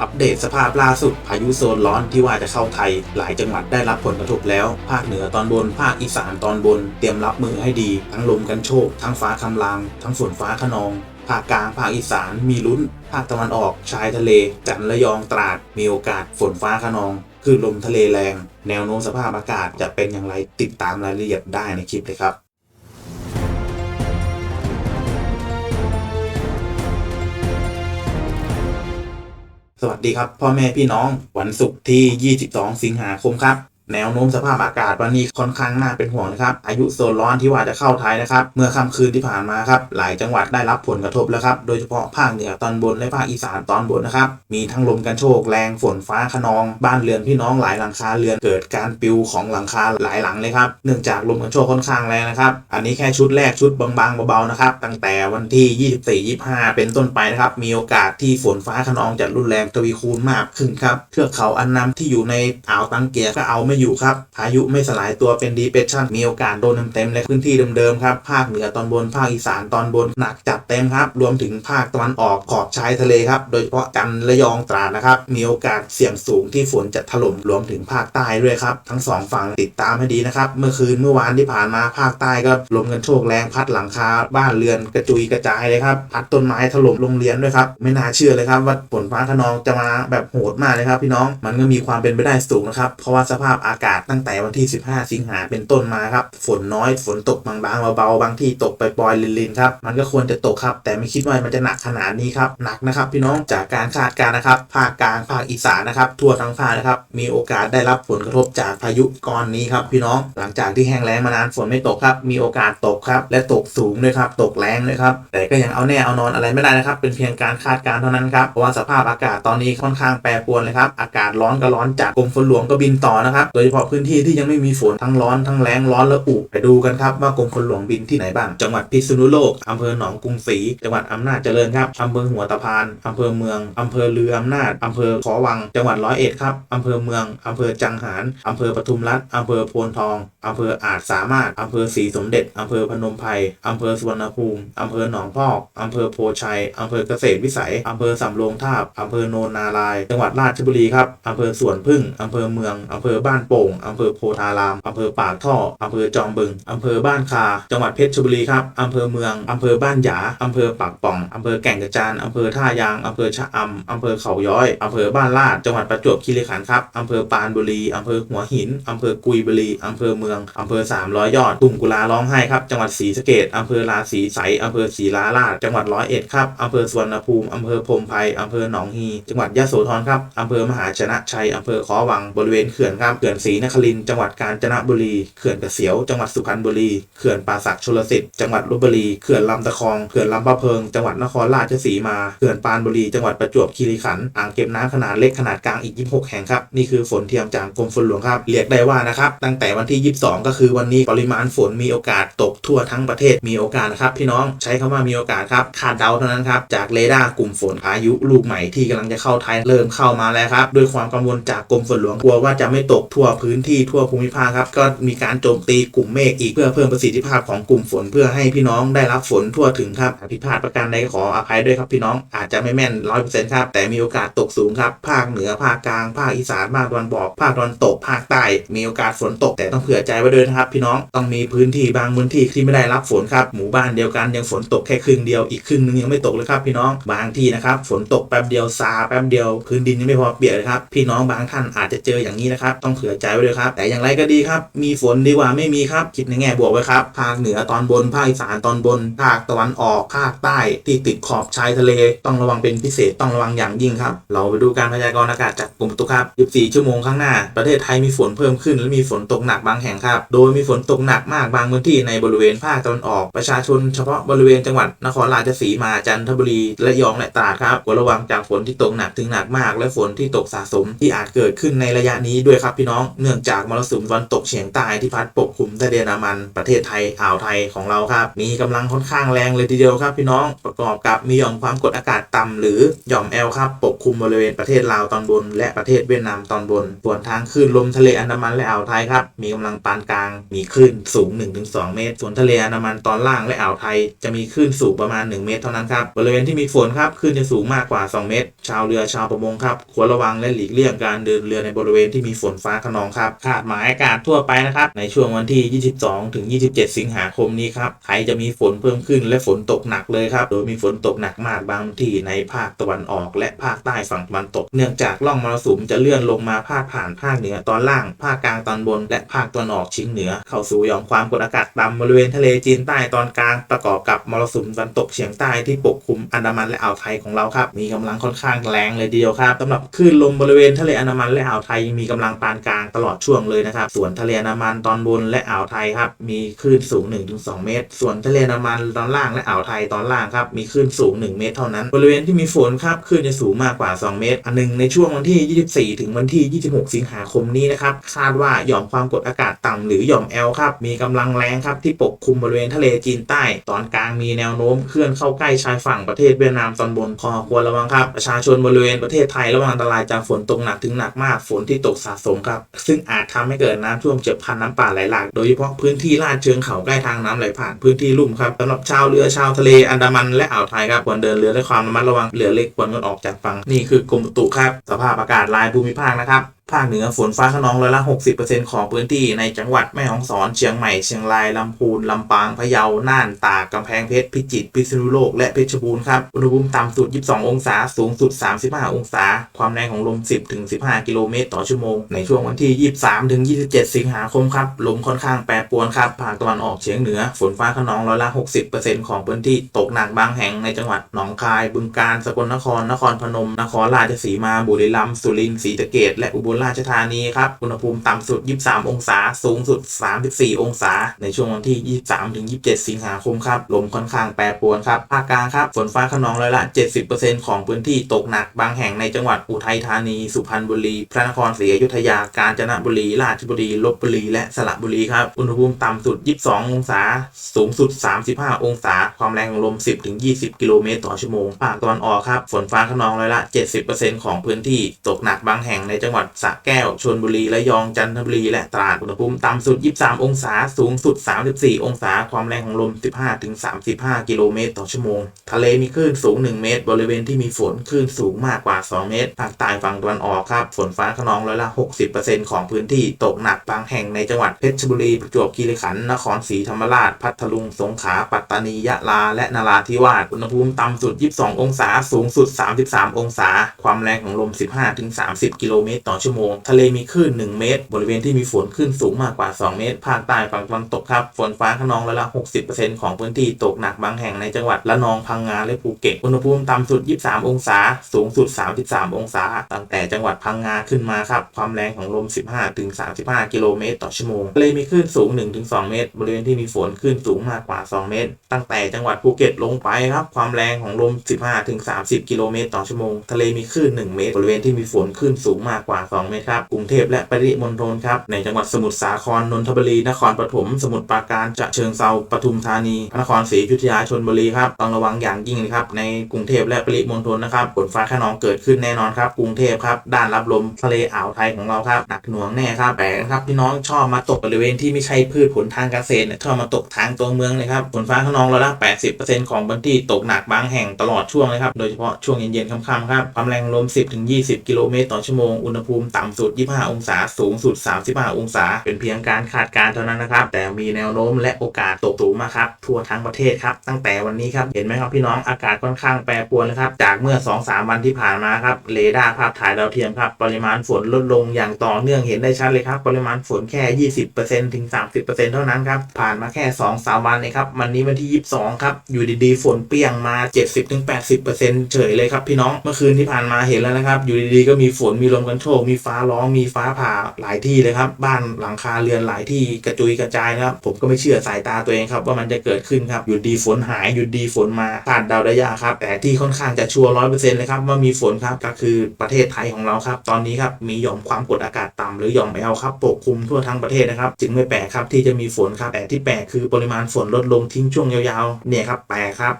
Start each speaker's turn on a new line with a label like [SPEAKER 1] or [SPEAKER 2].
[SPEAKER 1] อัปเดตสภาพล่าสุดพายุโซนร้อนที่ว่าจะเข้าไทย หลายจังหวัดได้รับผลกระทบแล้ว ภาคเหนือตอนบน ภาคอีสานตอนบน เตรียมรับมือให้ดี ทั้งลมกันโชกทั้งฟ้าคำรามทั้งฝนฟ้าขนอง ภาคกลาง ภาคอีสานมีลุ้น ภาคตะวันออกชายทะเล จันทร์ระยองตราด มีโอกาสฝนฟ้าขนองคลื่นลมทะเลแรง แนวโน้มสภาพอากาศจะเป็นอย่างไรติดตามรายละเอียดได้ในคลิปเลยครับ วัสดีครับ พ่อแม่พี่น้องวันศุกร์ที่ 22 สิงหาคมครับ แนวโน้มสภาพอากาศวันนี้ค่อนข้างน่าเป็นห่วงนะครับ อายุโซนร้อนที่ว่าจะเข้าไทยนะครับ เมื่อค่ำคืนที่ผ่านมาครับ หลายจังหวัดได้รับผลกระทบแล้วครับ โดยเฉพาะภาคเหนือตอนบนและภาคอีสานตอนบนนะครับ มีทั้งลมกันโชกแรงฝนฟ้าขนอง บ้านเรือนพี่น้องหลายหลังคาเรือนเกิดการปิวของหลังคาหลายหลังเลยครับ เนื่องจากลมกันโชกค่อนข้างแรงนะครับ อันนี้แค่ชุดแรกชุดบางๆเบาๆนะครับ ตั้งแต่วันที่ 24 25 เป็นต้นไปนะครับ มีโอกาสที่ฝนฟ้าขนองจะรุนแรงทวีคูณมากขึ้นครับ เทือกเขาอันนำที่อยู่ในอ่าวตังเกียก็เอาไม่อยู่ครับ พายุไม่สลายตัวเป็นดีเ e ชั่นมีโอกาสโดนเต็มๆเลยพื้นที่เดิมๆครับ ภาคเหนือตอนบนภาคอีสานตอนบนหนักจัดเต็มครับ รวมถึงภาคตะวันออกขอบชายทะเลครับ โดยเฉพาะจันระยองตราดนะครับ มีโอกาสเสี่ยงสูงที่ฝนจะถล่มรวมถึงภาคใต้ด้วยครับ ทั้งสองฝั่งติดตามให้ดีนะครับ เมื่อคืนเมื่อวานที่ผ่านมาภาคใต้ก็ลมกันโชกแรงพัดหลังคาบ้านเรือนกระจุยกระจายเลยครับพัดต้นไม้ถล่มโรงเรียนด้วยครับไม่น่าเชื่อเลยครับว่าฝนฟ้าขนองจะมาแบบโหดมากเลยครับ พี่น้องมันก็มีความเป็นไปได้สูงนะครับเพราะว่าสภาพอากาศตั้งแต่วันที่ 15 สิงหาเป็นต้นมาครับ ฝนน้อยฝนตกบางๆเบาๆบางที่ตกไปปล่อยลินๆครับ มันก็ควรจะตกครับ แต่ไม่คิดว่ามันจะหนักขนาดนี้ครับ หนักนะครับพี่น้องจากการคาดการณ์นะครับ ภาคกลางภาคอีสานนะครับ ทั่วทั้งภาคนะครับ มีโอกาสได้รับผลกระทบจากพายุก้อนนี้ครับพี่น้อง หลังจากที่แห้งแล้งมานานฝนไม่ตกครับ มีโอกาสตกครับ และตกสูงด้วยครับ ตกแรงด้วยครับ แต่ก็ยังเอาแน่เอานอนอะไรไม่ได้นะครับ เป็นเพียงการคาดการณ์เท่านั้นครับ เพราะว่าสภาพอากาศตอนนี้ค่อนข้างแปรปรวนเลยครับ อากาศร้อนก็ร้อนจัดกรมฝนหลวงก็บินต่อนะครับโดยเฉพาะพื้นที่ที่ยังไม่มีฝนทั้งร้อนทั้งแรงร้อนและอุไปดูกันครับว่ากรมฝนหลวงบินที่ไหนบ้าง จังหวัดพิษณุโลกอำเภอหนองกรุงศรีจังหวัดอำนาจเจริญครับอำเภอหัวตะพานอำเภอเมืองอำเภอลืออำนาจอำเภอขอวัง จังหวัดร้อยเอ็ดครับอำเภอเมืองอำเภอจังหารอำเภอปทุมรัฐอำเภอโพนทองอำเภออาจสามารถอำเภอศรีสมเด็จอำเภอพนมไพรอำเภอสุวรรณภูมิอำเภอหนองพอกอำเภอโพชัยอำเภอเกษตรวิสัยอำเภอสำโรงทาบอำเภอโนนนาราย จังหวัดราชบุรีครับอำเภอสวนพึ่งอำเภอเมืองอำเภอบ้านโป่งอำเภอโพธารามอำเภอปากท่ออำเภอจอมบึงอำเภอบ้านคา จังหวัดเพชรบุรีครับอำเภอเมืองอำเภอบ้านหยาอำเภอปากป่องอำเภอแก่งกระจานอำเภอท่ายางอำเภอชะอำอำเภอเขาย้อยอำเภอบ้านลาดจังหวัดประจวบคีรีขันธ์ครับอำเภอปานบุรีอำเภอหัวหินอำเภอกุยบุรีอำเภอเมืองอำเภอสามร้อยยอดตุ่มกุลาร้องไห้ครับจังหวัดศรีสะเกดอำเภอราศีใสอำเภอศรีลาลาดจังหวัดร้อยเอ็ดครับอำเภอสวนภูมิอำเภอพรมไพรอำเภอหนองฮีจังหวัดยะโสธรครับอำเภอมหาชนะชัยอำเภอขอวังบริเวณเขื่อนครับเขื่อนศรีนครินทร์จังหวัดกาญจนบุรี เขื่อนกระเสียว จังหวัดสุพรรณบุรี เขื่อนป่าสักชลสิทธิ์ จังหวัดลบบุรี เขื่อนลำตะคอง เขื่อนลำปะเพิง จังหวัดนครราชสีมา เขื่อนปานบุรี จังหวัดประจวบคีรีขันธ์อ่างเก็บน้ำขนาดเล็กขนาดกลางอีก 26 แห่งครับ นี่คือฝนเทียมจากกรมฝนหลวงครับ เรียกได้ว่านะครับ ตั้งแต่วันที่ 22 ก็คือวันนี้ปริมาณฝนมีโอกาสตกทั่วทั้งประเทศ มีโอกาสครับพี่น้อง ใช้คำว่ามีโอกาสครับคาดเดาเท่านั้นครับ จากเรดาร์กลุ่มฝนพายุลูกใหม่ที่กำลังจะเข้าไทยเริ่มเข้ามาแล้วครับ ด้วยความกังวลจากกรมฝนหลวงกลัวว่าจะไม่ตกทั่วพื้นที่ทั่วภูมิภาคครับ ก็มีการโจมตีกลุ่มเมฆอีกเพื่อเพิ่มประสิทธิภาพของกลุ่มฝน เพื่อให้พี่น้องได้รับฝนทั่วถึงครับผิดพลาดประการใดขออภัยด้วยครับพี่น้องอาจจะไม่แม่นร้อยเปอร์เซ็นต์ครับแต่มีโอกาสตกสูงครับ ภาคเหนือภาคกลางภาคอีสานภาคตะวันบอกภาคตะวันตกภาคใต้มีโอกาสฝนตกแต่ต้องเผื่อใจไว้ด้วยนะครับ พี่น้องต้องมีพื้นที่บางพื้นที่ที่ไม่ได้รับฝนครับหมู่บ้านเดียวกันยังฝนตกแค่ครึ่งเดียวอีกครึ่งนึงยังไม่ตกเลยครับพี่น้องบางที่นะครับฝนตกแป๊บเดียวซาแป๊บเดียวพื้นดินยังไม่พอเปียกเลยครับพี่น้องบางท่านอาจจะเจออย่างนี้นะครับต้องเผื่อใจไว้ด้วยครับ แต่อย่างไรก็ดีครับ มีฝนดีกว่าไม่มีครับ คิดในแง่บวกไว้ครับ ภาคเหนือตอนบน ภาคอีสานตอนบน ภาคตะวันออก ภาคใต้ที่ติดขอบชายทะเล ต้องระวังเป็นพิเศษ ต้องระวังอย่างยิ่งครับ เราไปดูการพยากรณ์อากาศจากกรมตุครับ24ชั่วโมงข้างหน้า ประเทศไทยมีฝนเพิ่มขึ้นและมีฝนตกหนักบางแห่งครับ โดยมีฝนตกหนักมากบางพื้นที่ในบริเวณภาคตะวันออก ประชาชนเฉพาะบริเวณจังหวัดนครราชสีมา จันทบุรี และยองและตราดครับควรระวังจากฝนที่ตกหนักถึงหนักมาก และฝนที่ตกสะสมที่อาจเกิดขึ้นในระยะนี้ด้วยครับพี่น้องเนื่องจากมรสุมตะวันตกเฉียงใต้ที่พัดปกคลุมทะเลนามันประเทศไทยอ่าวไทยของเราครับ มีกำลังค่อนข้างแรงเลยทีเดียวครับ พี่น้องประกอบกับมีหย่อมความกดอากาศต่ำหรือหย่อมแอลครับปกคลุมบริเวณประเทศลาวตอนบน และประเทศเวียดนามตอนบนส่วนทางคลื่นลมทะเลอันดามันและอ่าวไทยครับมีกำลังปานกลาง มีคลื่นสูง 1-2 เมตร ส่วนทะเลอันดามันตอนล่างและอ่าวไทย จะมีคลื่นสูงประมาณ 1 เมตรเท่านั้นครับบริเวณที่มีฝนครับคลื่นจะสูงมากกว่า 2 เมตร ชาวเรือชาวประมงครับควรระวังและหลีกเลี่ยงการเดินเรือในบริเวณที่มีฝนฟ้าขนองครับคาดหมายอากาศทั่วไปนะครับ ในช่วงวันที่ 22 ถึง 27 สิงหาคมนี้ครับ ไทยจะมีฝนเพิ่มขึ้นและฝนตกหนักเลยครับ โดยมีฝนตกหนักมากบางที่ในภาคตะวันออก และภาคใต้ฝั่งตะวันตก เนื่องจากร่องมรสุมจะเลื่อนลงมาพาดผ่านภาคเหนือตอนล่าง ภาคกลางตอนบน และภาคตะวันออกเฉียงเหนือ เข้าสู่หย่อมความกดอากาศต่ำบริเวณทะเลจีนใต้ตอนกลาง ประกอบกับมรสุมตะวันตกเฉียงใต้ที่ปกคลุมอันดามันและอ่าวไทยของเราครับ มีกำลังค่อนข้างแรงเลยทีเดียวครับสำหรับคลื่นลมบริเวณทะเลอันดามันและอ่าวไทยมีกำลังปานกลางตลอดช่วงเลยนะครับ ส่วนทะเลนดามันตอนบนและอ่าวไทยครับ มีคลื่นสูง 1-2 เมตร ส่วนทะเลนดามันตอนล่างและอ่าวไทยตอนล่างครับ มีคลื่นสูง 1 เมตรเท่านั้น บริเวณที่มีฝนครับคลื่นจะสูงมากกว่า 2 เมตร อันหนึ่งในช่วงวันที่ 24 ถึงวันที่ 26 สิงหาคมนี้นะครับ คาดว่าหย่อมความกดอากาศต่ำหรือหย่อมแอลครับ มีกำลังแรงครับที่ปกคลุมบริเวณทะเลจีนใต้ ตอนกลางมีแนวโน้มเคลื่อนเข้าใกล้ชายฝั่งประเทศเวียดนามตอนบนขอควรระวังครับ ประชาชนบริเวณประเทศไทยระวังอันตรายจากฝนตกหนักถึงหนักมาก ฝนที่ตกสะสมครับซึ่งอาจทำให้เกิดน้ำท่วมเฉียบพลันน้ำป่าไหลหลากโดยเฉพาะพื้นที่ลาดเชิงเขาใกล้ทางน้ำไหลผ่านพื้นที่ลุ่มครับสำหรับชาวเรือชาวทะเลอันดามันและอ่าวไทยครับควรเดินเรือด้วยความระมัดระวังเรือเล็กควรงดออกจากฝั่งนี่คือกรมอุตุครับสภาพอากาศรายภูมิภาคนะครับภาคเหนือฝนฟ้าขนองร้อยละ 60%ของพื้นที่ในจังหวัดแม่ฮ่องสอนเชียงใหม่เชียงรายลำพูนลำปางพะเยาน่านตากกำแพงเพชรพิจิตรพิษณุโลกและเพชรบูรณ์ครับอุณหภูมิต่ำสุด 22 องศา สูงสุด 35 องศา ความแรงของลม 10ถึง15 กิโลเมตรต่อชั่วโมง ในช่วงวันที่ 23ถึง27 สิงหาคมครับลมค่อนข้างแปรปรวนครับภาคตะวันออกเฉียงเหนือฝนฟ้าขนองร้อยละ 60%ของพื้นที่ตกหนักบางแห่งในจังหวัดหนองคายบึงกาฬสกลนครนครพนมนครราชสีมาบุรีรัมย์สุรินทร์ศรีสะเกษและอุบลราชธานีครับ อุณหภูมิต่ำสุด 23 องศา สูงสุด 34 องศา ในช่วงวันที่ 23 ถึง 27 สิงหาคมครับ ลมค่อนข้างแปรปรวนครับ ภาคกลางครับ ฝนฟ้าขนองร้อยละ 70%ของพื้นที่ตกหนัก บางแห่งในจังหวัดอุทัยธานี สุพรรณบุรี พระนครศรีอยุธยา กาญจนบุรี ราชบุรี ลบบุรี และสระบุรีครับ อุณหภูมิต่ำสุด 22 องศา สูงสุด 35 องศา ความแรงของลม 10ถึง20 กิโลเมตรต่อชั่วโมง ภาคตะวันออกครับ ฝนฟ้าขนองร้อยละ 70%ของพื้นที่ตกหนักบางแห่งในจังหวัดสระแก้วชลบุรีระยองจันทบุรีและตราดอุณหภูมิต่ำสุด 23 องศาสูงสุด 34 องศาความแรงของลม 15ถึง35 กิโลเมตรต่อชั่วโมง ทะเลมีคลื่นสูง 1 เมตร บริเวณที่มีฝนคลื่นสูงมากกว่า 2 เมตรภาคใต้ฝั่งตะวันออกครับ ฝนฟ้าขนองร้อยละ 60%ของพื้นที่ตกหนักบางแห่งในจังหวัดเพชรบุรีประจวบคีรีขันธ์นครศรีธรรมราช พัทลุงสงขลาปัตตานียะลา และนราธิวาสอุณหภูมิต่ำสุด 22 องศาสูงสุด 33 องศา ความแรงของลม 15-30 กิโลเมตรต่อชั่วโมงทะเลมีคลื่น 1 เมตร บริเวณที่มีฝนคลื่นสูงมากกว่า 2 เมตร ภาคใต้ฝั่งตะวันตกครับ ฝนฟ้าขนองร้อยละ60%ของพื้นที่ตกหนักบางแห่งในจังหวัดละนองพังงาและภูเก็ต อุณหภูมิต่ำสุด 23 องศา สูงสุด 33 องศา ตั้งแต่จังหวัดพังงาขึ้นมาครับ ความแรงของลม 15ถึง35 กิโลเมตรต่อชั่วโมง ทะเลมีคลื่นสูง 1-2 เมตร บริเวณที่มีฝนคลื่นสูงมากกว่า 2 เมตร ตั้งแต่จังหวัดภูเก็ตลงไปครับความแรงของลม 15-30 กิโลเมตรต่อชั่วโมง ทะเลมีคลื่น 1 เมตร บริเวณที่มีฝนคลื่นสูงมากกว่า 2เมตรครับกรุงเทพและปริมณฑลครับในจังหวัดสมุทรสาครนนทบุรีนครปฐมสมุทรปราการจะเชิงเซาปทุมธานีพระนครศรีอยุธยาชลบุรีครับต้องระวังอย่างยิ่งนะครับในกรุงเทพและปริมณฑลนะครับฝนฟ้าขนองเกิดขึ้นแน่นอนครับกรุงเทพครับด้านรับลมทะเลอ่าวไทยของเราครับหนักหน่วงแน่ครับแต่ครับพี่น้องชอบมาตกบริเวณที่ไม่ใช่พืชผลทางเกษตรเนี่ยชอบมาตกทางตัวเมืองเลยครับฝนฟ้าขนองร้อยละ80%ของพื้นที่ตกหนักบางแห่งตลอดช่วงเลยครับโดยเฉพาะช่วงเย็นๆค่ำๆครับความแรงลม 10-20 กิโลเมตรต่อชั่วโมงอุณหภูมิต่ำสุด 25 องศา สูงสุด 35 องศา เป็นเพียงการคาดการณ์เท่านั้นนะครับ แต่มีแนวโน้มและโอกาสตกสูงมากครับ ทั่วทั้งประเทศครับ ตั้งแต่วันนี้ครับ เห็นไหมครับพี่น้อง อากาศค่อนข้างแปรปรวนนะครับ จากเมื่อ 2-3 วันที่ผ่านมาครับ เรดาร์ภาพถ่ายดาวเทียมครับ ปริมาณฝนลดลงอย่างต่อเนื่องเห็นได้ชัดเลยครับ ปริมาณฝนแค่ 20%ถึง 30%เท่านั้นครับ ผ่านมาแค่ 2-3 วันเองครับ วันนี้วันที่ 22 ครับ อยู่ดีๆ ฝนเปรี้ยงมา 70-80%เฉยเลยครับพี่น้อง เมื่อคืนที่ผ่านมาเห็นแล้วนะครับ อยู่ดีๆ ก็มีฝน มีลมกันโชกมีฟ้าร้องมีฟ้าผ่าหลายที่เลยครับ บ้านหลังคาเรือนหลายที่กระจุยกระจายนะครับผมก็ไม่เชื่อสายตาตัวเองครับว่ามันจะเกิดขึ้นครับอยู่ดีฝนหายอยู่ดีฝนมาคาดเดาได้ยากครับ แต่ที่ค่อนข้างจะชัวร์ร้อยเปอร์เซ็นต์เลยครับว่ามีฝนครับก็คือประเทศไทยของเราครับ ตอนนี้ครับมีหย่อมความกดอากาศต่ำหรือหย่อมแอลครับปกคลุมทั่วทั้งประเทศนะครับ จึงไม่แปลกครับที่จะมีฝนครับแต่ที่แปลกคือปริมาณฝนลดลงทิ้งช่วงยาวๆเนี่ยครับแปลกครับ